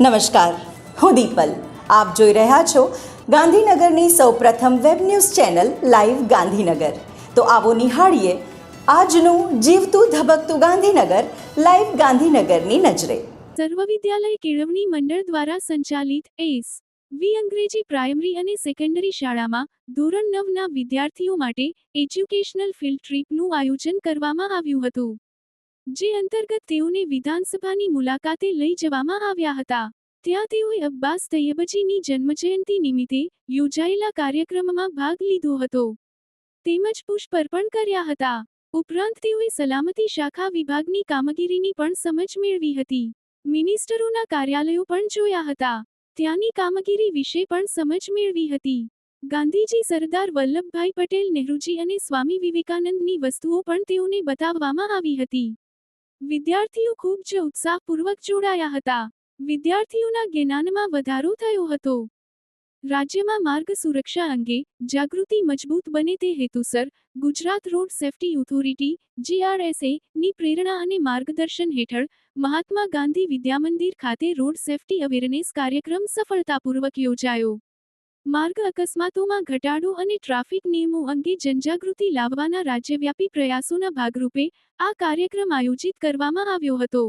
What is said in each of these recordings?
નમસ્કાર. હું દીપલ. આપ જોઈ રહ્યા છો ગાંધીનગરની સૌપ્રથમ web news channel live Gandhinagar. તો આવો નિહાળીએ આજનું જીવતું ધબકતું ગાંધીનગર લાઈવ ગાંધીનગરની નજરે. સર્વ વિદ્યાલય કેળવણી મંડળ દ્વારા સંચાલિત એસ વી અંગ્રેજી પ્રાઇમરી અને સેકન્ડરી શાળામાં ધોરણ નવના વિદ્યાર્થીઓ માટે એજ્યુકેશનલ ફિલ્ડ ટ્રીપનું આયોજન કરવામાં આવ્યું હતું. જે અંતર્ગત તેઓને વિધાનસભાની મુલાકાતે લઈ જવામાં આવ્યા હતા. ત્યાં તેઓએ અબ્બાસ તૈયબજીની જન્મજયંતિ નિમિત્તે યોજાયેલા કાર્યક્રમમાં ભાગ લીધો હતો. તેમજ પુષ્પ અર્પણ કર્યા હતા. ઉપરાંત તેઓએ સલામતી શાખા વિભાગની કામગીરીની પણ સમજ મેળવી હતી. મિનિસ્ટરોના કાર્યાલયો પણ જોયા હતા. ત્યાંની કામગીરી વિશે પણ સમજ મેળવી હતી. ગાંધીજી સરદાર વલ્લભભાઈ પટેલ નહેરુજી અને સ્વામી વિવેકાનંદની વસ્તુઓ પણ તેઓને બતાવવામાં આવી હતી. વિદ્યાર્થીઓ ખૂબ જ ઉત્સાહપૂર્વક જોડાયા હતા. વિદ્યાર્થીઓના જ્ઞાનમાં વધારો થયો હતો. રાજ્યમાં માર્ગ સુરક્ષા અંગે જાગૃતિ મજબૂત બને તે હેતુસર Gujarat road safety authority, GRSA ની પ્રેરણા અને માર્ગદર્શન હેઠળ મહાત્મા ગાંધી વિદ્યામંદિર ખાતે રોડ સેફટી અવેરનેસ કાર્યક્રમ સફળતાપૂર્વક યોજાયો. માર્ગ અકસ્માતોમાં ઘટાડો અને ટ્રાફિક નિયમો અંગે જનજાગૃતિ લાવવાના રાજ્યવ્યાપી પ્રયાસોના ભાગરૂપે આ કાર્યક્રમ આયોજિત કરવામાં આવ્યો હતો.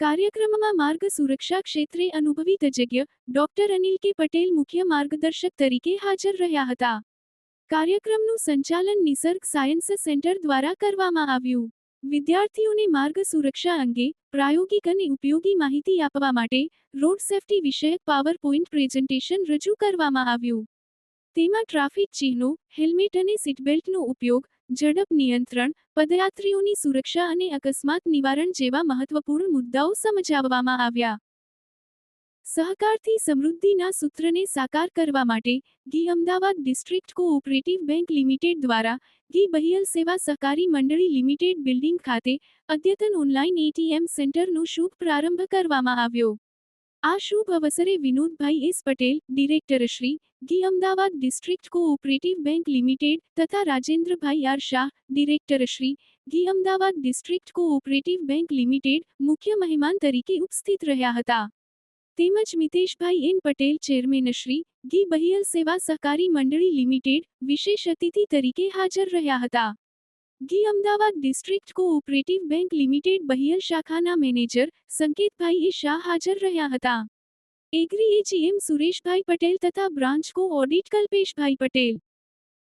કાર્યક્રમમાં માર્ગ સુરક્ષા ક્ષેત્રે અનુભવી તજજ્ઞ ડોક્ટર અનિલ કે પટેલ મુખ્ય માર્ગદર્શક તરીકે હાજર રહ્યા હતા. કાર્યક્રમનું સંચાલન નિસર્ગ સાયન્સ સેન્ટર દ્વારા કરવામાં આવ્યું. વિદ્યાર્થીઓને માર્ગ સુરક્ષા અંગે પ્રાયોગિક અને ઉપયોગી માહિતી આપવા માટે રોડ સેફટી વિષયક પાવર પોઈન્ટ પ્રેઝન્ટેશન રજૂ કરવામાં આવ્યું. તેમાં ટ્રાફિક ચિહ્નો, હેલ્મેટ અને સીટબેલ્ટનો ઉપયોગ, ઝડપ નિયંત્રણ, પદયાત્રીઓની સુરક્ષા અને અકસ્માત નિવારણ જેવા મહત્વપૂર્ણ મુદ્દાઓ સમજાવવામાં આવ્યા. સહકારથી સમૃદ્ધિના સૂત્રને સાકાર કરવા માટે the Ahmedabad district cooperative bank limited દ્વારા ગી બહિયલ સેવા સહકારી મંડળી લિમિટેડ બિલ્ડિંગ ખાતે અદ્યતન ઓનલાઈન એટીએમ સેન્ટરનો શુભ પ્રારંભ કરવામાં આવ્યો. આ શુભ અવસરે Vinodbhai S Patel, director Shri, the Ahmedabad district cooperative bank limited તથા Rajendrabhai R Shah, director Shri, the Ahmedabad district cooperative bank limited મુખ્ય મહેમાન તરીકે ઉપસ્થિત રહ્યા હતા. તેમજ મિતેશભાઈ એન પટેલ ચેરમેનશ્રી ગી બહિયલ સેવા સહકારી મંડળી લિમિટેડ, વિશેષ અતિથિ તરીકે હાજર રહ્યા હતા. The Ahmedabad district cooperative bank limited Bahiyal શાખાના મેનેજર સંકેતભાઈ એ શાહ હાજર રહ્યા હતા. એગ્રી એજીએમ સુરેશભાઈ પટેલ તથા બ્રાન્ચ કો ઓડિટ કલ્પેશભાઈ પટેલ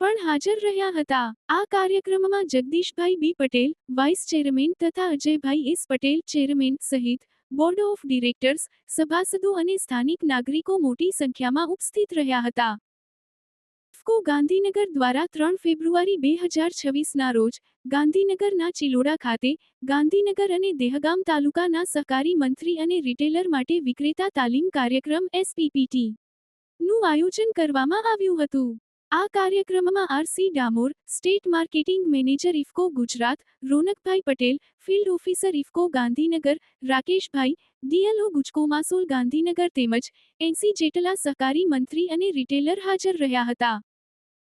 પણ હાજર રહ્યા હતા. આ કાર્યક્રમમાં Jagdishbhai B Patel, vice chairman તથા અજયભાઈ એસ પટેલ, ચેરમેન સહિત બોર્ડ ઓફ ડિરેક્ટર્સ સભાસદો અને સ્થાનિક નાગરિકો મોટી સંખ્યામાં ઉપસ્થિત રહ્યા હતા. ઇફકો ગાંધીનગર દ્વારા ત્રણ ફેબ્રુઆરી બે હજાર છવ્વીસના રોજ, ગાંધીનગરના ચિલોડા ખાતે, ગાંધીનગર અને દેહગામ તાલુકાના સહકારી મંત્રી અને રિટેલર માટે વિક્રેતા તાલીમ કાર્યક્રમ એસપીપીટી નું આયોજન કરવામાં આવ્યું હતું. આ કાર્યક્રમમાં RC Damor, state marketing manager IFFCO Gujarat, Ronakbhai Patel, field officer IFFCO Gandhinagar, Rakeshbhai, DLO Gujcomasol Gandhinagar તેમજ એનસી જેટલા સહકારી મંત્રી અને રિટેલર હાજર રહ્યા હતા.